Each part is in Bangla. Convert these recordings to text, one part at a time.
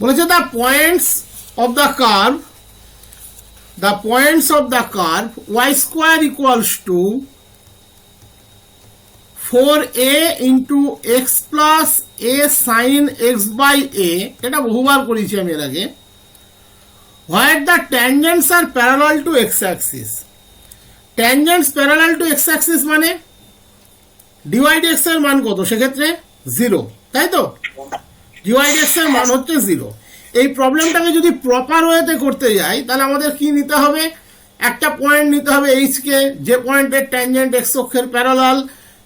বলেছে the points of the curve the points of the curve y square equals to four a into x plus a sine x by a এটা বহুবার করেছি আমি এর আগে what the tangents are parallel to x axis tangents parallel to x axis মানে ডিওয়াইড এক্সের মান কত? সেক্ষেত্রে জিরো তাই তো? ডিওয়াইড এক্সের মান হচ্ছে জিরো এই প্রবলেমটাকে যদি প্রপার ওয়েতে করতে যাই, তাহলে আমাদের কি নিতে হবে? একটা পয়েন্ট নিতে হবে এইচ কে, যে পয়েন্টের ট্যানজেন্ট এক্স অক্ষের প্যারালাল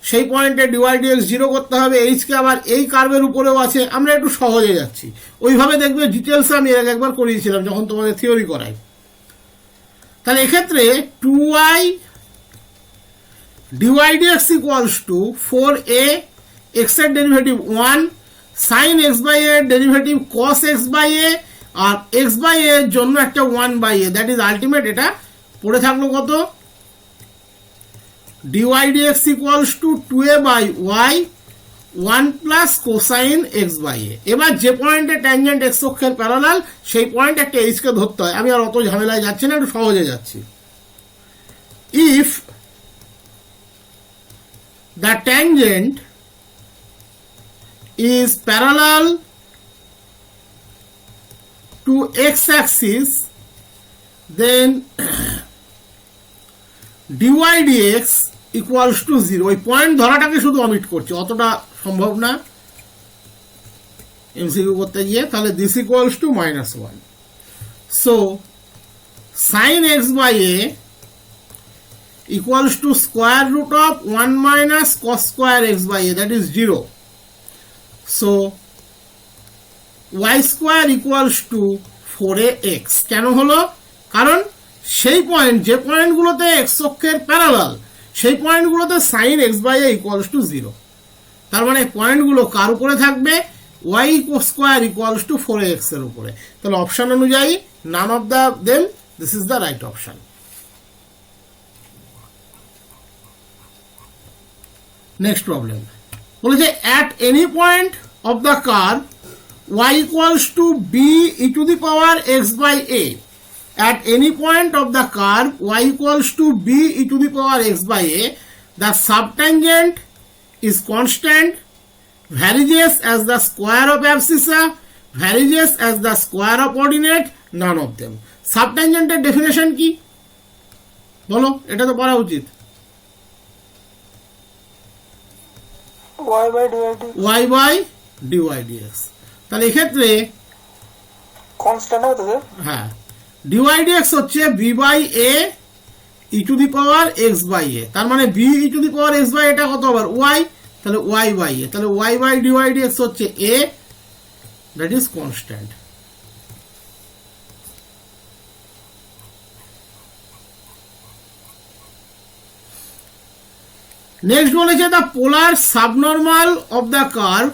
সেই পয়েন্টে ডিওয়াইড এক্স জিরো করতে হবে এইচ কে আবার এই কার্ভের উপরেও আছে। আমরা একটু সহজে যাচ্ছি। ওইভাবে দেখবে ডিটেলস আমি এর আগে একবার করিয়েছিলাম যখন তোমাদের থিওরি করাই। তাহলে এক্ষেত্রে two y dy dx equals to four a এক্সের derivative one sine x by এর derivative cos x by a R x by এর জন্য একটা one by a that is ultimate এটা পড়ে থাকল কত? Dy dx equals to two a by y one plus cosine x by a এবার যে পয়েন্টে ট্যানজেন্ট এক্স অক্ষের প্যারালাল সেই পয়েন্ট একটা এইচ কে ধরতে হয়। আমি আর অত ঝামেলায় যাচ্ছি না, একটু সহজে যাচ্ছি। If the tangent is parallel to x-axis then dy dx equals to 0 ওই পয়েন্ট ধরাটাকে শুধু অমিট করছে অতটা সম্ভব না এমসিকিউ করতে গিয়ে তাহলে this equals to minus one so sine x by a equals to square root of 1 minus cos square x by a that is 0 so, y square equals to 4ax কেন হলো? কারণ সেই পয়েন্ট যে পয়েন্টগুলোতে x অক্ষের প্যারালাল সেই পয়েন্টগুলোতে sin x by a equals to 0 তার মানে পয়েন্টগুলো কার উপরে থাকবে? y square equals to four এক্সের উপরে। তাহলে অপশন অনুযায়ী none of the them this is the right option next problem বলেছে at any point of the curve y equals to b e to the power x by a at any point of the curve y equals to b e to the power x by a the subtangent is constant varies as the square of abscissa varies as the square of ordinate none of them সাবটেঞ্জেন্টের definition কি? বলো, এটা তো পড়া উচিত। ওয়াই বাই ডিওয়াই ডিএক্স তাহলে এক্ষেত্রে কনস্ট্যান্ট হবে তো হ্যাঁ ডিওয়াই ডিএক্স হচ্ছে b by a e to the power x by a তার মানে b e to the power x by এটা কত আবার ওয়াই তাহলে ওয়াই বাই এ তাহলে ওয়াই বাই ডিওয়াই ডিএক্স হচ্ছে a that is constant next বলেছে the polar subnormal of the curve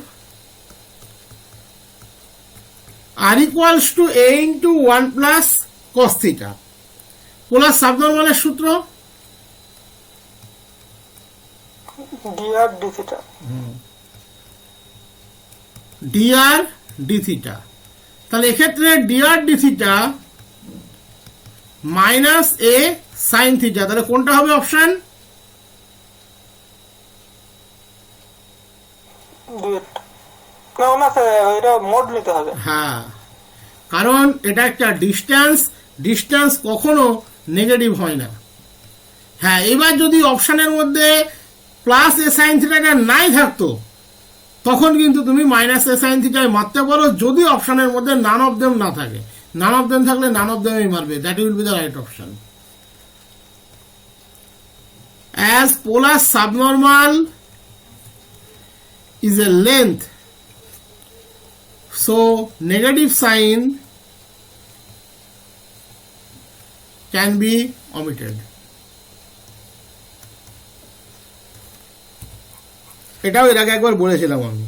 r equals to a into one plus cos theta polar সাবনর্মালের সূত্র? Dr d theta dr d theta তাহলে এক্ষেত্রে dr d theta minus a sine theta তাহলে কোনটা হবে অপশন ডুয়েট না না স্যার হ্যাঁ। কারণ এটা একটা ডিস্টেন্স ডিস্টেন্স কখনো নেগেটিভ হয় না। হ্যাঁ এবার যদি অপশানের মধ্যে প্লাস এ সাইন থিটাটা নাই থাকতো, তখন কিন্তু তুমি মাইনাস এ সাইন থিটায় মারতে পারো, যদি অপশানের মধ্যে নান অফ দেম না থাকে। নান অফ দেম থাকলে নান অফ দেমই মারবে। That will be the right option as polar subnormal is a length so, negative sign can be omitted. এটাও এর আগে একবার বলেছিলাম আমি।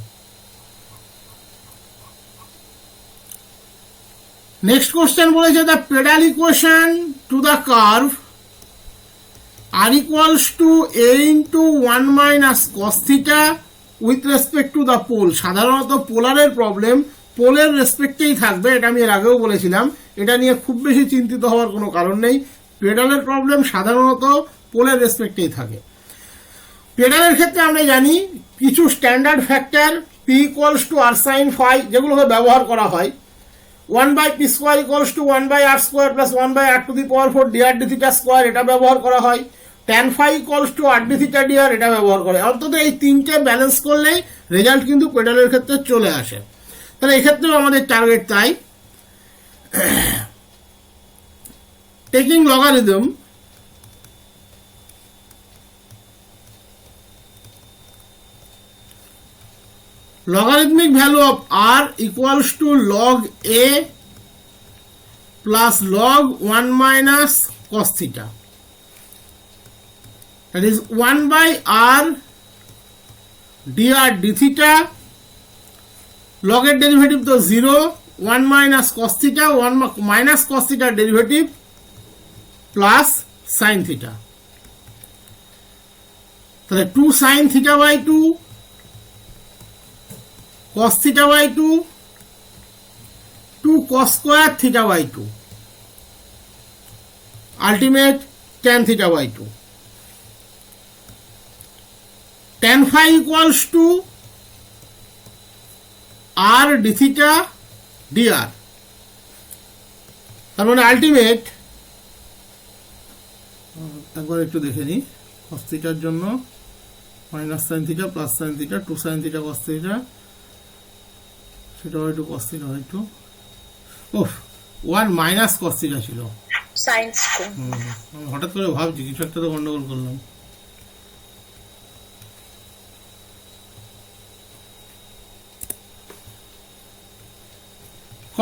নেক্সট কোশ্চেন বলেছে the pedal equation to the curve r equals to a into one minus cos theta with respect to the pole সাধারণত পোলারের প্রবলেম পোলের রেসপেক্টেই থাকবে, এটা আমি এর আগেও বলেছিলাম। এটা নিয়ে খুব বেশি চিন্তিত হওয়ার কোনো কারণ নেই। পেডালের প্রবলেম সাধারণত পোলের রেসপেক্টেই থাকে। পেডালের ক্ষেত্রে আমরা জানি, কিছু standard factor p equals to r sine phi যেগুলোকে ব্যবহার করা হয়। One by p square equals to one by r square plus one by r to the power four dr d theta square এটা ব্যবহার করা হয়। Tan phi equals to r d theta dr এটা ব্যবহার করে অন্তত এই তিনটে ব্যালেন্স করলেই রেজাল্ট কিন্তু পেডালের ক্ষেত্রে চলে আসে। তাহলে এক্ষেত্রেও আমাদের টার্গেট তাই taking logarithm logarithmic value of r equals to log a plus log 1 minus cos theta that is 1 by r dr d theta এর ডেরিভেটিভ তো zero one minus cos theta one minus cos থিটার ডেরিভেটিভ প্লাস সাইন থিটা তাহলে two sine theta by two theta by 2 2 cos square theta by 2 ultimate tan theta by 2 tan phi equals to r d theta dr. তার মানে আলটিমেট একবার একটু দেখে নিই। থিটার জন্য minus sine theta plus sine theta two sine theta cos theta সেটা একটু কস্তিটা হয়তো ও ওয়ান মাইনাস কস্তিটা ছিল। সায়েন্স হুম, আমি হঠাৎ করে ভাবছি কিছু একটা তো গন্ডগোল করলাম।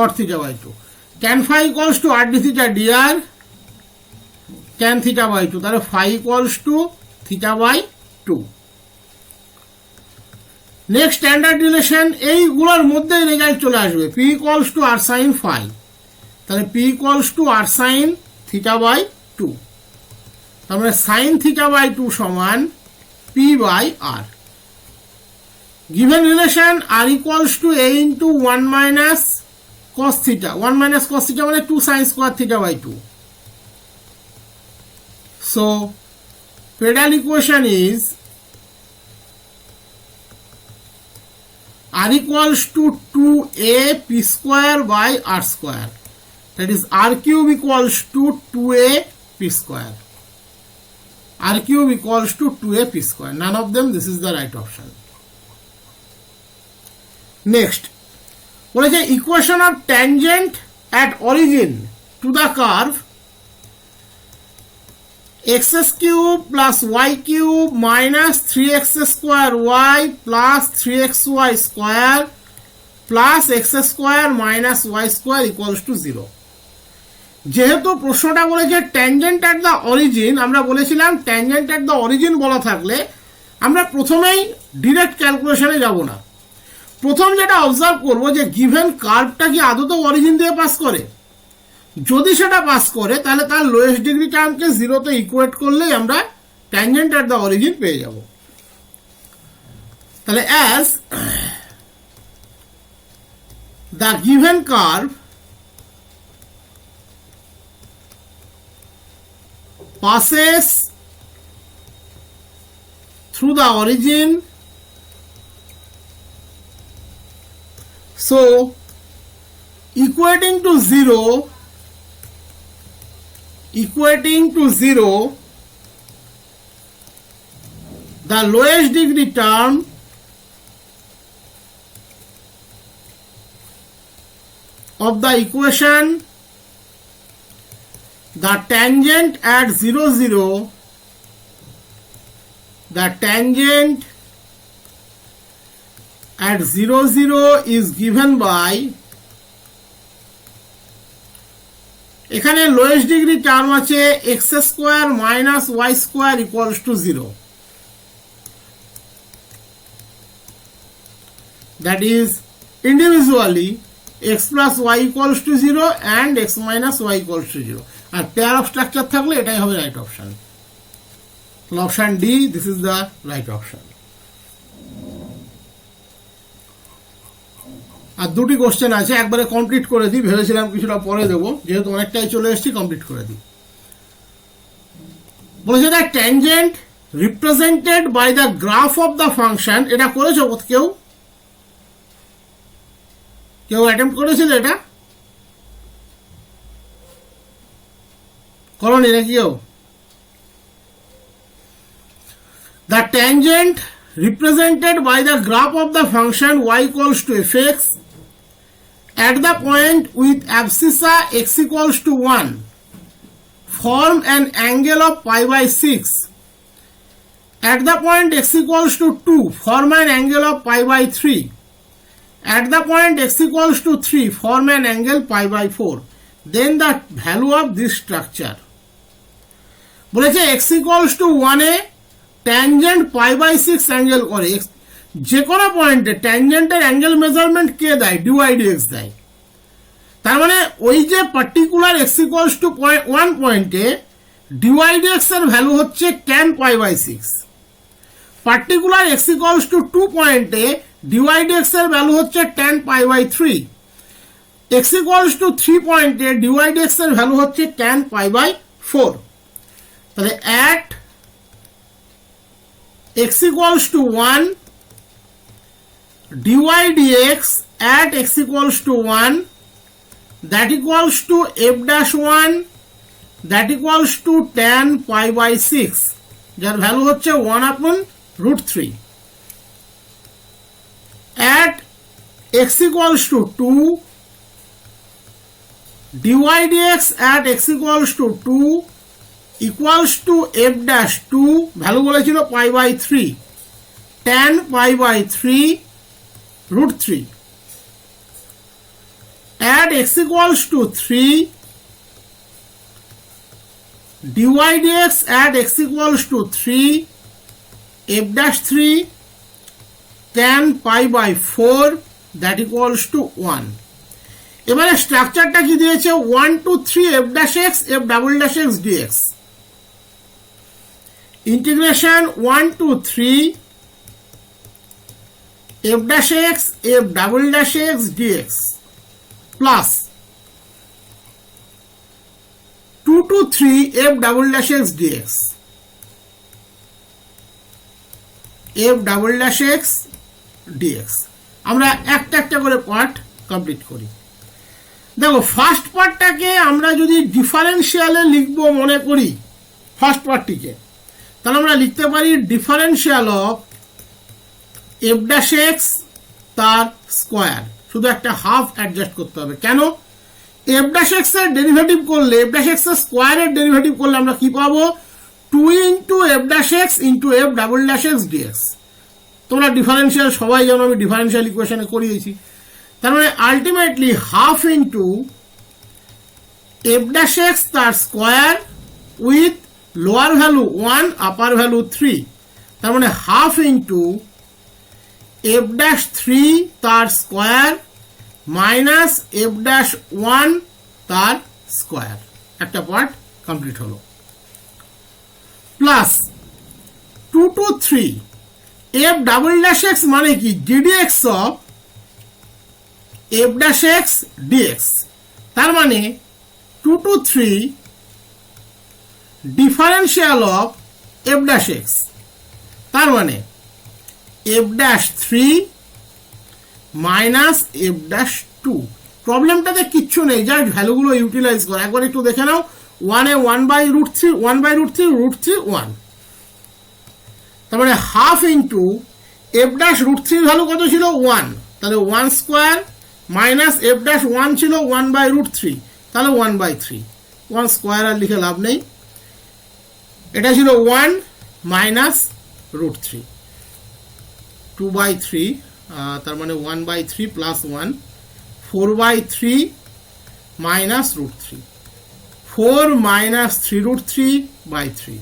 Cot theta by 2 tan phi equals to r d theta dr, tan theta by 2 তাহলে phi equals to theta by 2 next standard relation এইগুলোর মধ্যে রেজাল্ট চলে আসবে। P equals to r sine phi তাহলে p equals to r sine theta by two তার মানে সাইন থিটা বাই টু সমান p by r given relation r equals to a into one minus cos theta one minus cos theta মানে two sine square theta by two so pedal equation is r equals to 2a p square by r square that is r cube equals to 2a p square r cube equals to 2a p square none of them this is the right option next বলেছে equation of tangent at origin to the curve x cube plus y cube minus 3x square y plus 3xy square plus x square minus y square equals to 0 যেহেতু প্রশ্নটা বলেছে ট্যানজেন্ট অ্যাট দ্য অরিজিন আমরা বলেছিলাম ট্যানজেন্ট অ্যাট দ্য অরিজিন বলা থাকলে আমরা প্রথমেই ডিরেক্ট ক্যালকুলেশনে যাব না। প্রথম যেটা অবজার্ভ করব যে গিভেন কার্ভটা কি আদত অরিজিন দিয়ে পাস করে? যদি সেটা পাস করে, তাহলে তার লোয়েস্ট ডিগ্রি টার্মকে জিরোতে ইকুয়েট করলেই আমরা ট্যানজেন্ট অ্যাট দ্য অরিজিন পেয়ে যাব। তাহলে as the given curve passes through the origin so equating to 0 equating to 0 the lowest degree term of the equation the tangent at 0 0 the tangent at 0 0 is given by, এখানে লোয়েস্ট ডিগ্রি টার্ম আছে x square minus y square equals to zero that is individually x plus y equals to zero and x minus y equals to zero R pair of structure থাকলে এটাই হবে right option option D this is the right option আর দুটি কোশ্চেন আছে, একবারে কমপ্লিট করে দিই, ভেবেছিলাম কিছুটা পরে দেবো। যেহেতু অনেকটাই চলে এসেছি কমপ্লিট করে দিই। বলেছে the tangent represented by the graph of the function এটা করেছ কেউ? কেউ অ্যাটেম্প করেছিল এটা? করনি নাকি কেউ? The tangent represented by the graph of the function y equals to fx at the point with abscissa x equals to 1 form an angle of pi by 6. At the point x equals to 2 form an angle of pi by 3. At the point x equals to 3 form an angle pi by 4. Then the value of this structure. বলেছে x equals to 1 এ tangent pi by six angle করে যে কোনো পয়েন্টে ট্যানজেন্টের অ্যাঙ্গেল মেজারমেন্ট কে দেয়? ডিওয়াই ডিএক্স দেয়। তার মানে ওই যে particular x equals to one পয়েন্টে ডিওয়াই ডিএক্স এর ভ্যালু হচ্ছে tan pi by six particular x to two পয়েন্টে ডিওয়াই ডিএক্স এর ভ্যালু হচ্ছে tan pi by three x to three পয়েন্টে ডিওয়াই ডিএক্স এর ভ্যালু হচ্ছে ট্যান পাই বাই ফোর তাহলে at equals to 1 dy dx at x equals to 1 that equals to f dash 1 that equals to tan pi by 6 যার ভ্যালু হচ্ছে 1 upon root 3 at x equals to 2 dy dx at x equals to 2 equals to f dash two value বলেছিল pi by three tan pi by three root three. At x equals to three. Dy dx at x equals to three. F dash three tan pi by four, that equals to one. এবারে স্ট্রাকচারটা কি দিয়েছে? One, two, three, f dash x, f double dash x dx. integration 1 to 3 f dash x f double dash x dx plus 2 to 3 f double dash x dx f double dash x. dx আমরা একটা একটা করে পার্ট কমপ্লিট করি। দেখো ফার্স্ট পার্টটাকে আমরা যদি ডিফারেন্সিয়ালে লিখব মনে করি ফার্স্ট পার্টটিকে তাহলে আমরা লিখতে পারি differential of f dash x তার স্কোয়ার শুধু একটা হাফ অ্যাডজাস্ট করতে হবে। কেন? এফ ড্যাশ এক্সের ডেরিভেটিভ করলে এফ ড্যাশ এক্সের স্কোয়ারের ডেরিভেটিভ করলে আমরা কি পাবো? Two into f dash x into f double dash x dx তোমরা ডিফারেন্সিয়াল সবাই জানো আমি ডিফারেন্সিয়াল ইকুয়েশনে করিয়েছি। তার মানে ultimately half into f dash x তার square with lower value one upper value three তার মানে half into f dash three তার square minus f dash one তার স্কোয়ার একটা পার্ট কমপ্লিট হলো। Plus two to three f double dash x মানে কি? D dx of f dash x dx তার মানে two to three differential of f dash x তার মানে f dash three minus f dash two প্রবলেমটাতে কিচ্ছু নেই জাস্ট ভ্যালুগুলো ইউটিলাইজ করো। একবার একটু দেখে নাও। ওয়ানে one by root three one by root three root three one তার মানে half into f dash root থ্রির ভ্যালু কত ছিল? ওয়ান তাহলে one square minus f dash one ছিল ওয়ান বাই রুট থ্রি তাহলে one by three one square আর লিখে লাভ নেই। এটা ছিল one minus root three two by three তার মানে one by three plus one four by three minus root three four minus three root three by three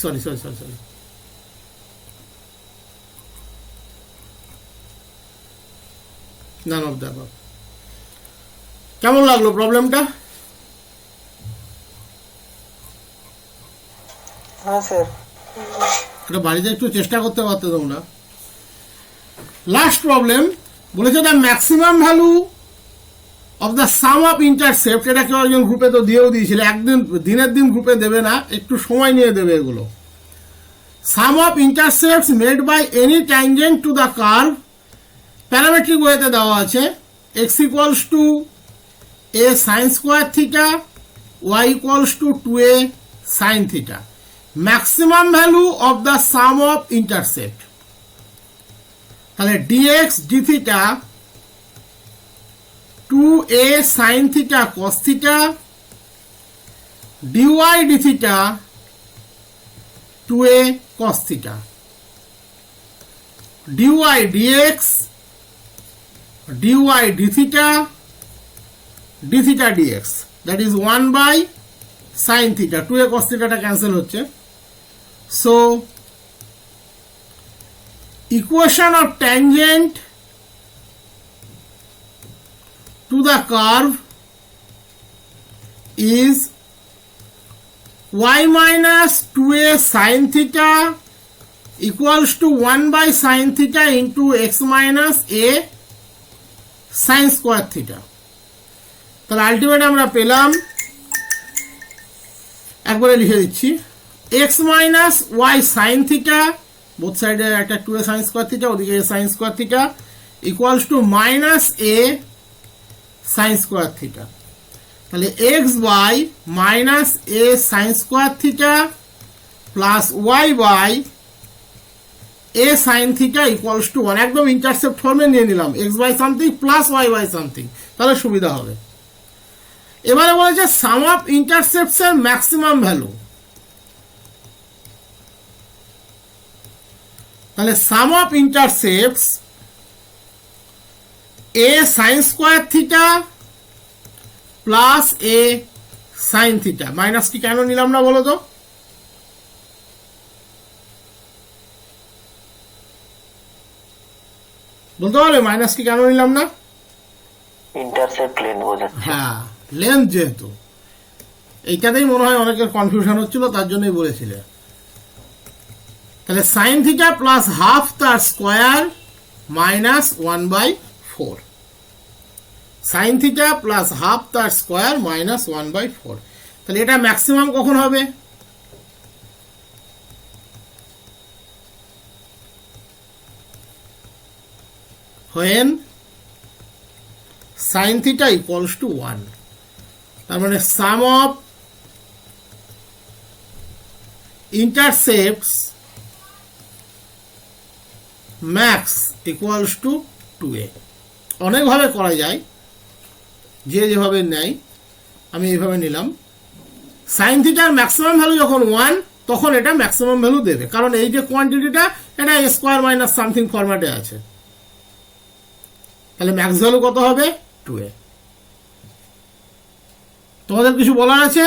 sorry sorry sorry sorry none of the কেমন লাগল প্রবলেমটা? হ্যাঁ স্যার। এটা বাড়িতে একটু চেষ্টা করতে পারতো তোমরা। লাস্ট প্রবলেম বলেছে the maximum value of the sum of intercept এটা কেউ একজন গ্রুপে তো দিয়েও দিয়েছিল, একদিন, দিনের দিন গ্রুপে দেবে না, একটু সময় নিয়ে দেবে এগুলো। Sum of intercepts made by any tangent to the curve parametric ওয়েতে দেওয়া আছে x equals to a sin square theta y equals to two a sin theta maximum value of the sum of intercept তাহলে dx d theta two a sin theta cos theta dy d two a cos theta dy dx dy d theta d theta dx that is one by sin theta two a cos cancel হচ্ছে। So equation of tangent to the curve is y minus 2a sin theta equals to 1 by sin theta into x minus a sin square theta তাহলে আলটিমেট আমরা পেলাম একবারে লিখে দিচ্ছি x minus y sin theta both সাইডে একটা two a sin square theta ওদিকে a sin square theta equals to minus a sin square theta তাহলে x by minus a sin square theta plus y by a sin theta equals to one একদম ইন্টারসেপ্ট ফর্মে নিয়ে নিলাম। X by something plus y by something তাহলে সুবিধা হবে। এবারে বলেছে সাম অফ ইন্টারসেপ্টস এর ম্যাক্সিমাম ভ্যালু তাহলে sum of intercepts a sin square theta plus a sin theta minus কি কেন নিলাম না বলো তো? বলতে পারবে মাইনাস কি কেন নিলাম না? ইন্টারসেপ্ট লেন বোঝাচ্ছে। হ্যাঁ লেন্থ যেহেতু। এইটাতেই মনে হয় অনেকের কনফিউশন হচ্ছিল তার জন্যই বলেছিলে। তাহলে সাইন থিটা প্লাস হাফ তার square minus one by four sin theta plus half তার square minus one by four তাহলে এটা ম্যাক্সিমাম কখন হবে? When sin theta equals to 1 তার মানে sum of intercepts max equals to two a অনেকভাবে করা যায়, যে যেভাবে নেয়, আমি এইভাবে নিলাম। সাইন থিটার ম্যাক্সিমাম ভ্যালু যখন ওয়ান তখন এটা ম্যাক্সিমাম ভ্যালু দেবে। কারণ এই যে কোয়ান্টিটিটা এটা স্কোয়ার মাইনাস সামথিং ফরম্যাটে আছে। তাহলে ম্যাক্স ভ্যালু কত হবে? টু এ তোমাদের কিছু বলার আছে?